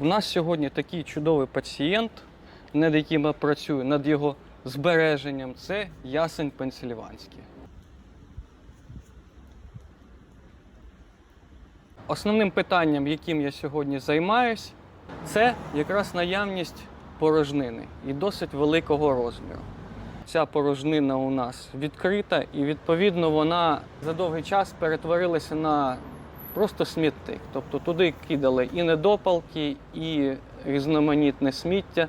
У нас сьогодні такий чудовий пацієнт, над яким я працюю, над його збереженням. Це ясень пенсильванський. Основним питанням, яким я сьогодні займаюсь, це якраз наявність порожнини і досить великого розміру. Ця порожнина у нас відкрита, і відповідно вона за довгий час перетворилася на просто смітник. Тобто туди кидали і недопалки, і різноманітне сміття.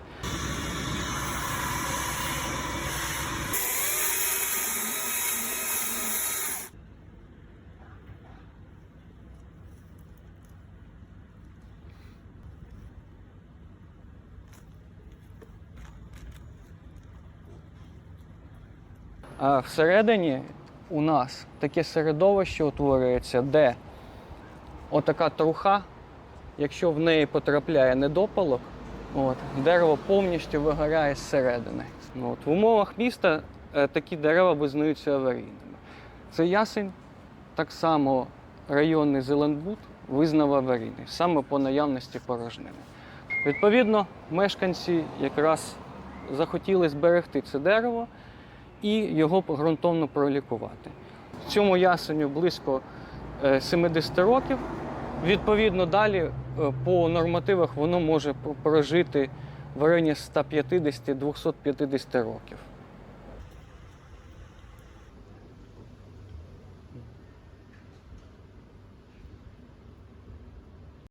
А всередині у нас таке середовище утворюється, де отака труха, якщо в неї потрапляє недопалок, от, дерево повністю вигоряє зсередини. От, в умовах міста е, такі дерева визнаються аварійними. Це ясень, так само районний Зеленбуд визнав аварійний, саме по наявності порожнини. Відповідно, мешканці якраз захотіли зберегти це дерево і його ґрунтовно пролікувати. Цьому ясеню близько е, 70 років. Відповідно, далі е, по нормативах воно може прожити в районі 150-250 років.